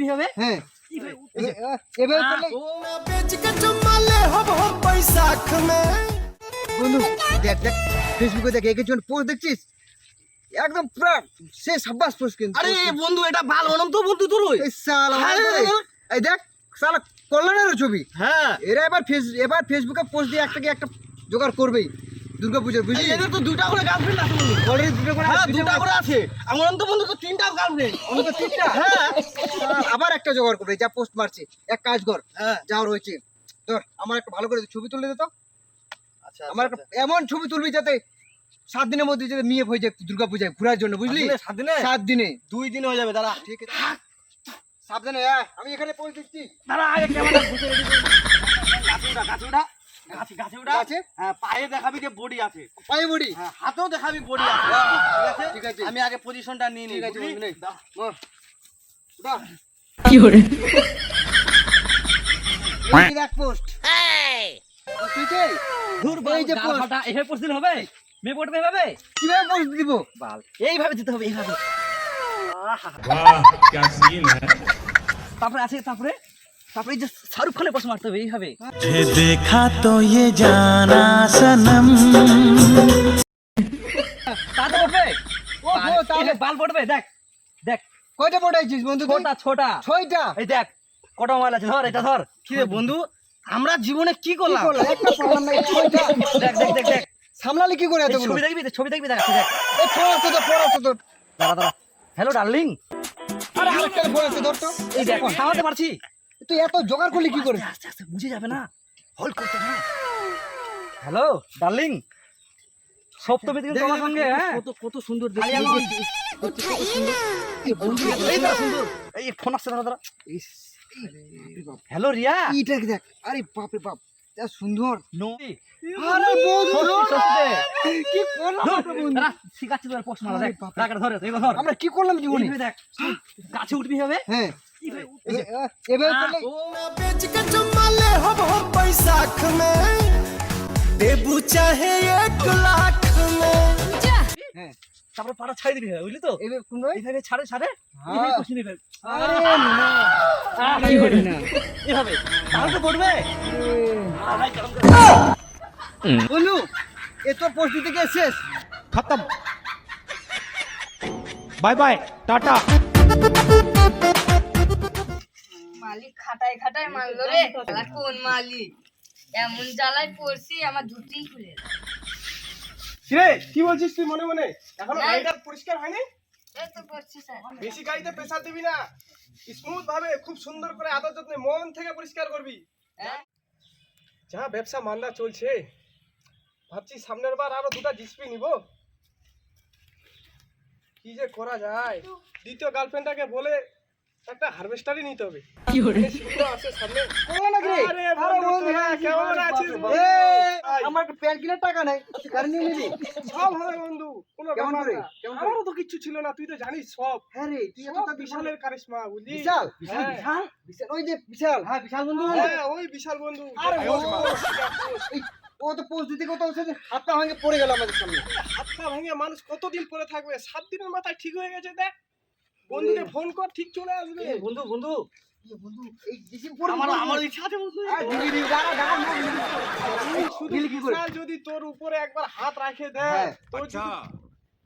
বিক্রি হবে? হ্যাঁ। একদম সে আরে বন্ধু এটা ভালো হ্যাঁ। কল্যাণের ছবি। হ্যাঁ। এরা এবার এবার ফেসবুকে পোস্ট দিয়ে একটা কি একটা জোগাড় করবেই। দুর্গা পুজোর বুঝলি? এদের তো দুটা করে গার্লফ্রেন্ড আছে অলরেডি দুটো করে হ্যাঁ দুটা করে আছে। আমার বন্ধু তো তিনটা গার্লফ্রেন্ড তো তিনটা। হ্যাঁ। আবার একটা জোগাড় করবে যা পোস্ট মারছে। এক কাজ কর হ্যাঁ। যা রয়েছে তোর আমার একটা ভালো করে ছবি তুলে দে তো। আচ্ছা আমার একটা এমন ছবি তুলবি যাতে সাত দিনের মধ্যে যাতে মেয়ে হয়ে যায় দুর্গা পূজায় ঘোরার জন্য বুঝলি? সাত দিনে? সাত দিনে। দুই দিন হয়ে যাবে দাঁড়া। ঠিক আছে। সাবধানে আমি এখানে পৌঁছে দিচ্ছি। দাঁড়া ক্যামেরা ঘুরে রেডি গাছে উঠা গাছে উঠা গাছে গাছে ওটা? আছে হ্যাঁ, পায়ে দেখাবি যে বডি আছে। পায়ে বডি? হ্যাঁ, হাতেও দেখাবি বডি হ্যাঁ, আছে। ঠিক আছে? আমি আগে পজিশনটা নিয়ে নিই ঠিক আছে কি পোস্ট। দূর যে পোস্ট। হবে? কীভাবে পোস্ট দিব? বাল এইভাবে যেতে হবে এইভাবে। বাহ কি সিন তারপরে আছে তারপরে? তারপরে যে শাহরুখ খানের পাশে মারতে হবে এইভাবে। দেখা তো ইয়ে জানা সনম তাতে পড়বে? ও তাহলে বাল পড়বে দেখ দেখ। কয়টা পড়াইছিস বন্ধু ছোটা ছয়টা? এই দেখ কটা মোবাইল আছে ধর এটা ধর। কি রে বন্ধু আমরা জীবনে কি করলাম? একটা ছয়টা। দেখ দেখ দেখ দেখ। কি করে এতগুলো? ছবি দেখবি ছবি দেখবি দেখ দেখ। এই পড়া তো পড়া তো দাঁড়া দাঁড়া। হ্যালো ডার্লিং আরে ধর তো। এই দেখ পারছি? তুই এত জোগাড় করলি কি করে? আস্তে আস্তে বুঝে যাবে না। করতে না। হ্যালো ডার্লিং সপ্তমী দিন তোমার সঙ্গে হ্যাঁ? কত কত সুন্দর দেখি এই ফোন আসছে হ্যালো রিয়া। দেখ? আরে বাপ রে বাপ যা সুন্দর। নো আরে বন্ধু। কি করলাম বন্ধু? দাঁড়া, শিখাচ্ছি তোর পোস্ট দেখ। ধরে আমরা কি করলাম জীবনে? দেখ গাছে উঠবি হবে। হ্যাঁ। এইভাবে এ- এ- এভাবে করলে बेच के जमाले हब हम बैसाख में देबू चाहे एक लाख में হ্যাঁ তারপরে পাড়া ছাড়ি দিবি হবে, বুঝলি তো এভাবে কোন রয়? এইভাবে ছাড়ে ছাড়ে হ্যাঁ। এইভাবে কষে নিবে আরে না কি করি না এইভাবে তাহলে তো পড়বে বন্ধু এ তোর পরিস্থিতি থেকে শেষ खत्म बाय बाय टाटा মালিক খাটায় খাটায় মারলো রে। কোন মালিক? এমন জ্বালায় পড়ছি আমার ধুতি খুলে কি বলছিস তুই মনে মনে? এখনও গাড়িটা পরিষ্কার হয়নি? এই পড়ছি স্যার। বেশি গাড়িতে প্রেসার দিবি না। স্মুথ ভাবে খুব সুন্দর করে আদর যত্নে মন থেকে পরিষ্কার করবি। হ্যাঁ? যা ব্যবসা মান্দা চলছে। ভাবছি সামনের বার আরও দুটা জিসপি নিব। কি যে করা যায়? দ্বিতীয় গার্লফ্রেন্ডটাকে বলে একটা হারভেস্টারই নিতে হবে। সামনে। কি? আরে আরে বন্ধু, বন্ধু, কেমন আছিস বল? এ, ভাই, আমার প্যান্ট কেনার টাকা নাই তুই নিয়ে নিবি? সব হবে বন্ধু কোনো কেমন করে? না। কেমন করে? আমারও তো কিচ্ছু ছিল না তুই তো জানিস সব। হ্যাঁ রে তুই এত সব বিশালের কারিশমা বুঝলি? বিশাল? হ্যাঁ। বিশাল? বিশাল? ওই যে বিশাল। হ্যাঁ বিশাল বন্ধু হ্যাঁ ওই বিশাল বন্ধু। আরে ও, post, যেটা post। এই, ও তো পোস্ট দিতে কত হচ্ছে যে হাত ভাঙে পড়ে গেল আমাদের সামনে। হাত পা ভেঙে মানুষ কতদিন পরে থাকবে? সাত দিনের মাথায় ঠিক হয়ে গেছে দেখ। বন্ধুকে ফোন কর ঠিক চলে আসবে। বন্ধু বন্ধু। যদি তোর উপরে একবার হাত রাখে দে হ্যাঁ। তোর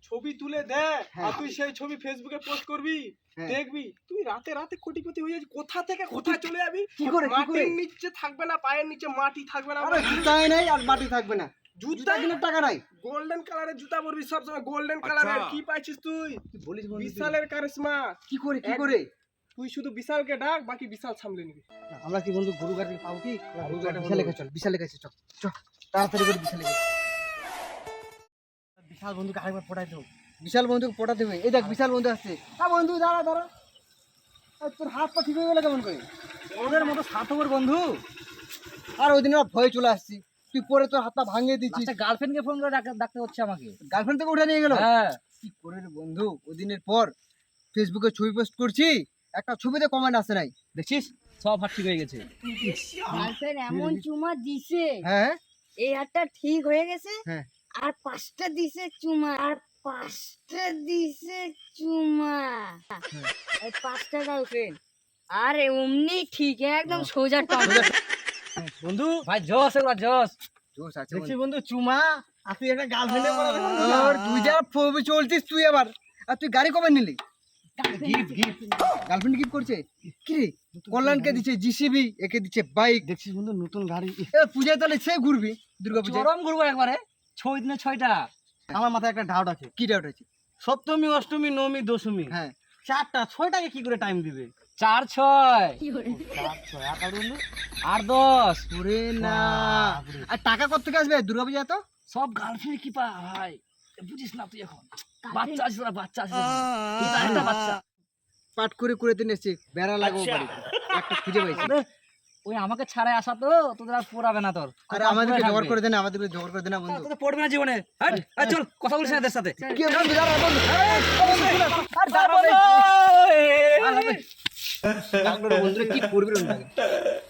ছবি তুলে দে হ্যাঁ। আর তুই সেই ছবি ফেসবুকে পোস্ট করবি হ্যাঁ। দেখবি তুই রাতে রাতে কোটিপতি হয়ে যাবি। কোথা থেকে কোথায় চলে যাবি? কি করে, মাটির নিচে থাকবে না পায়ের নিচে মাটি থাকবে না নাই আর মাটি থাকবে না। জুতা কেনার টাকা নাই। গোল্ডেন কালারের জুতা পরবি সবসময় গোল্ডেন কালারের কি পাইছিস তুই? বলিস বিশালের কারিশমা। কি করে কি করে? তুই শুধু বিশালকে ডাক বাকি বিশাল সামলে নিবি। আমরা কি বন্ধু গরু গাড়ি পাবো কি? বিশালে কাছে চল বিশালে কাছে চল চল তাড়াতাড়ি করে বিশালে কাছে বিশাল বন্ধুকে আরেকবার পড়াই দেবো। বিশাল বন্ধুকে পটাতে হবে। এই দেখ বিশাল বন্ধু আসছে। হ্যাঁ বন্ধু দাঁড়া দাঁড়া। আর তোর হাত পা ঠিক হয়ে গেল কেমন করে? ওদের মতো স্বার্থপর বন্ধু। আর ওই দিন আমার ভয়ে চলে আসছি। তুই পরে তোর হাত পা ভাঙিয়ে দিচ্ছিস। গার্লফ্রেন্ডকে ফোন করে ডাকতে হচ্ছে আমাকে। গার্লফ্রেন্ড থেকে উঠে নিয়ে গেল? হ্যাঁ। কি করে বন্ধু ওই দিনের পর ফেসবুকে ছবি পোস্ট করছি একটা ছবিতে কমেন্ট আসে নাই। দেখছিস সব হাত ঠিক হয়ে গেছে। গার্লফ্রেন্ড এমন চুমা দিছে। হ্যাঁ। এই হাতটা ঠিক হয়ে গেছে হ্যাঁ। আর পাঁচটা দিছে চুমা আর পাঁচটা দিছে চুমা। পাঁচটা গার্লফ্রেন্ড আরে অমনি ঠিক একদম সোজা টপ বন্ধু? ভাই জস এগুলা জস জোশ আছে দেখছি বন্ধু। চুমা আর তুই একটা গার্লফ্রেন্ডে আর তুই যা তুই আবার। আর তুই গাড়ি কবে নিলি? গিফট গিফট গার্লফ্রেন্ড গিফট করছে? কি রে কল্যাণকে দিচ্ছে জিসিবি একে দিচ্ছে বাইক দেখছিস বন্ধু নতুন গাড়ি। পূজায় তাহলে সে ঘুরবি দুর্গা পূজায় চরম ঘুরবো একবারে। ছয় দিনে ছয়টা। আমার মাথায় একটা ডাউট আছে। কি ডাউট আছে? সপ্তমী অষ্টমী নবমী দশমী। হ্যাঁ। চারটা ছয়টাকে কি করে টাইম দিবে? চার ছয়। আট দশ। ওরে না। আর টাকা কত থেকে আসবে? দুর্গা পূজা তো সব গার্লফ্রেন্ড কি পা ভাই বুঝিস না তুই এখন। বাচ্চা আছে তোরা বাচ্চা আছে তুই তো একটা বাচ্চা। পাট করে করে দিন এসছে। বেড়া লাগাবো বাড়ি একটা খুঁজে পাইছি। আরে, ওই আমাকে ছাড়াই আসা তো তোদের আর পড়াবে না তোর। আরে আমাদেরকে জোগাড় করে দেন আমাদেরকে জোগাড় করে দেন না বন্ধু। তোদের পড়বে না জীবনে। হাট, হাট, চল কথা বলিস না এদের সাথে। কি বন্ধু দাঁড়া বন্ধু। আর দাঁড়া বন্ধুরা কি করবি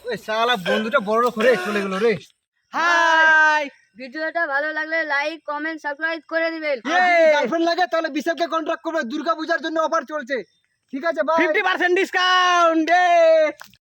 ওই শালা বন্ধুটা বড় করে চলে গেল রে। হাই! ভিডিওটা ভালো লাগলে লাইক কমেন্ট সাবস্ক্রাইব করে দিবেন। গার্লফ্রেন্ড লাগে তাহলে বিশালকে কন্ট্রাক্ট করবে। দুর্গা পূজার জন্য অফার চলছে। ঠিক আছে বাই ফিফটি পার্সেন্ট ডিসকাউন্ট